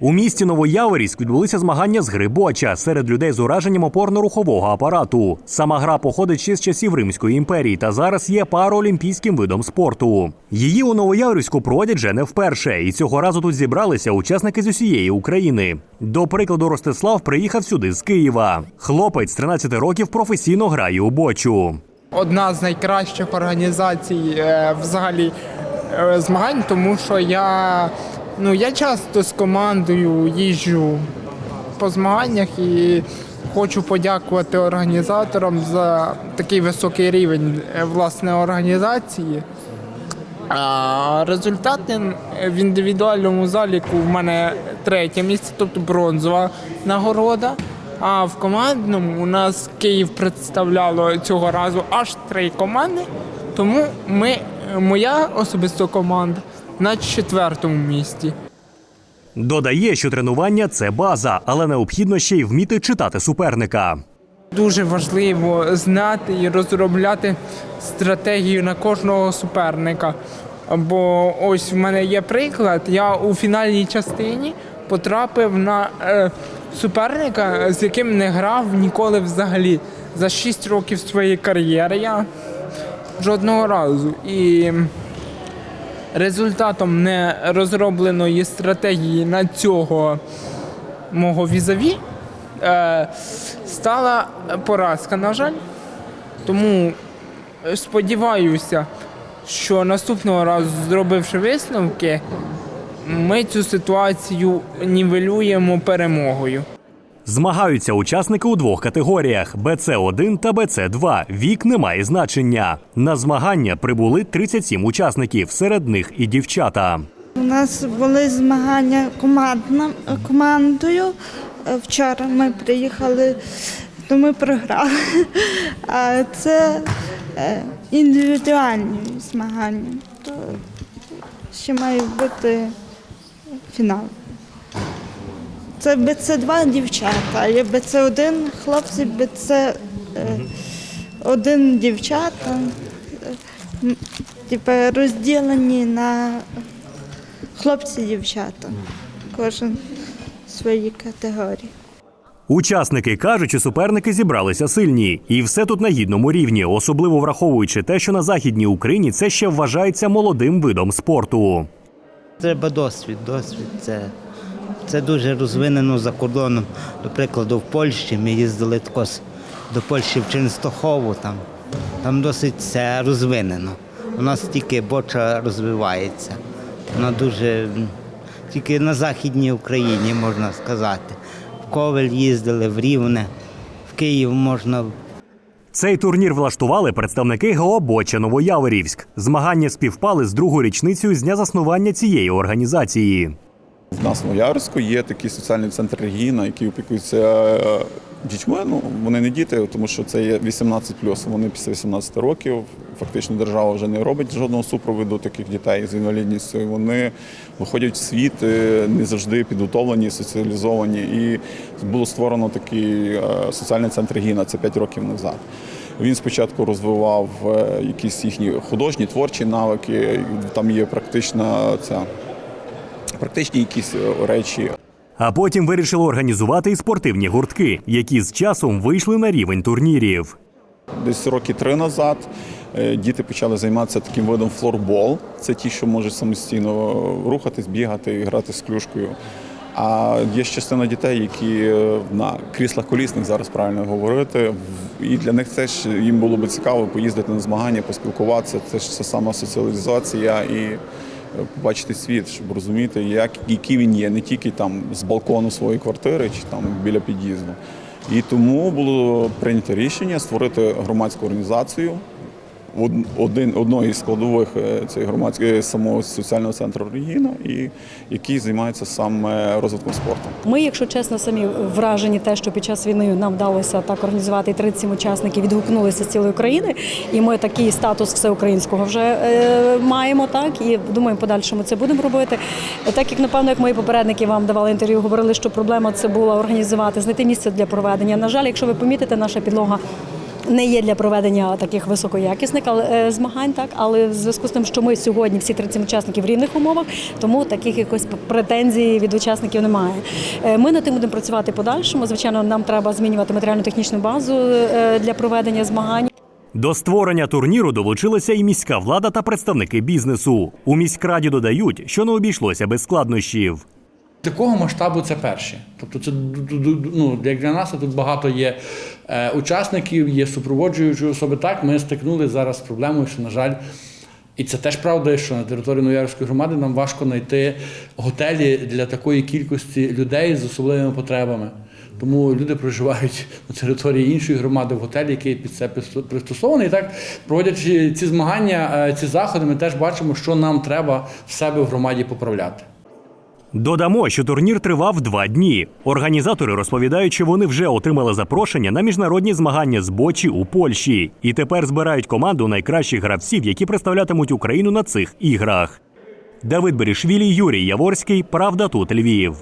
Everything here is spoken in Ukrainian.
У місті Новояворівськ відбулися змагання з гри боча серед людей з ураженням опорно-рухового апарату. Сама гра походить ще з часів Римської імперії та зараз є параолімпійським видом спорту. Її у Новояворівську проводять вже не вперше, і цього разу тут зібралися учасники з усієї України. До прикладу, Ростислав приїхав сюди з Києва. Хлопець з 13 років професійно грає у бочу. одна з найкращих організацій е, взагалі е, змагань, тому що я, ну, я часто з командою їжджу по змаганнях і хочу подякувати організаторам за такий високий рівень е, власне організації. А результати в індивідуальному заліку в мене третє місце, тобто бронзова нагорода. А в командному у нас Київ представляло цього разу аж три команди. Тому ми, моя особиста команда на четвертому місці. Додає, що тренування це база, але необхідно ще й вміти читати суперника. Дуже важливо знати і розробляти стратегію на кожного суперника. Бо ось в мене є приклад. Я у фінальній частині потрапив на е, суперника, з яким не грав ніколи взагалі. За 6 років своєї кар'єри я жодного разу. І результатом не розробленої стратегії на цього мого візаві е, стала поразка, на жаль. Тому сподіваюся, що наступного разу, зробивши висновки, ми цю ситуацію нівелюємо перемогою. Змагаються учасники у двох категоріях: БЦ1 та БЦ2. Вік не має значення. На змагання прибули 37 учасників, серед них і дівчата. У нас були змагання командна, командою. Е, Вчора ми приїхали, то ми програли. А це е, індивідуальні змагання. То ще має бути фінал. Це БЦ2 дівчата, є БЦ1 хлопці, БЦ1 дівчата. М, Типа розділені на хлопці дівчата. Кожен в своїй категорії. Учасники кажуть, що суперники зібралися сильні, і все тут на гідному рівні, особливо враховуючи те, що на західній Україні це ще вважається молодим видом спорту. Треба досвід, досвід. Це, це дуже розвинено за кордоном. До прикладу, в Польщі ми їздили також до Польщі в Ченстохову, там, там досить це розвинено. У нас тільки боча розвивається. Вона дуже тільки на Західній Україні, можна сказати. В Ковель їздили, в Рівне, в Київ можна Цей турнір влаштували представники ГО «Боча Новояворівськ. Змагання співпали з другою річницею з дня заснування цієї організації. В нас в Новоярську є такий соціальний центр Регіна, який опікується е, дітьми. Ну вони не діти, тому що це є 18 Вони після 18 років. Фактично держава вже не робить жодного супроводу таких дітей з інвалідністю. Вони виходять в світ е, не завжди підготовлені, соціалізовані. І було створено такий е, соціальний центр Регіна. Це 5 років назад. Він спочатку розвивав якісь їхні художні творчі навики. Там є практична ця практичні якісь е, речі. А потім вирішили організувати і спортивні гуртки, які з часом вийшли на рівень турнірів. Десь роки три назад е, діти почали займатися таким видом флорбол. Це ті, що можуть самостійно рухатись, бігати і грати з клюшкою. А є ж частина дітей, які е, на кріслах колісних зараз правильно говорити. І для них теж їм було би цікаво поїздити на змагання, поспілкуватися. Це ж це сама соціалізація і побачити світ, щоб розуміти, як який він є, не тільки там з балкону своєї квартири чи там біля під'їзду. І тому було прийнято рішення створити громадську організацію. Од- Один одної з складових е, цієї громадської самого соціального центру Регіна, і який займається саме розвитком спорту. Ми, якщо чесно, самі вражені те, що під час війни нам вдалося так організувати 37 учасників, відгукнулися з цілої України, і ми такий статус всеукраїнського вже е, маємо так. І думаю, подальшому це будемо робити. Так як напевно, як мої попередники вам давали інтерв'ю, говорили, що проблема це була організувати, знайти місце для проведення. На жаль, якщо ви помітите, наша підлога. Не є для проведення таких високоякісних е, змагань, так але в зв'язку з тим, що ми сьогодні всі 37 учасників в рівних умовах, тому таких якось претензій від учасників немає. Е, Ми над тим будемо працювати подальшому. Звичайно, нам треба змінювати матеріально-технічну базу е, для проведення змагань. До створення турніру долучилися і міська влада та представники бізнесу. У міськраді додають, що не обійшлося без складнощів. Такого масштабу це перше. Тобто, це ну, як для нас тут багато є е, учасників, є супроводжуючі особи. Так, ми стикнули зараз з проблемою, що, на жаль, і це теж правда, що на території Новоярської громади нам важко знайти готелі для такої кількості людей з особливими потребами. Тому люди проживають на території іншої громади в готелі, який під це пристосований. І так, проводячи ці змагання, е, ці заходи, ми теж бачимо, що нам треба в себе в громаді поправляти. Додамо, що турнір тривав два дні. Організатори розповідають, що вони вже отримали запрошення на міжнародні змагання з бочі у Польщі і тепер збирають команду найкращих гравців, які представлятимуть Україну на цих іграх. Давид Берішвілі, Юрій Яворський. Правда тут Львів.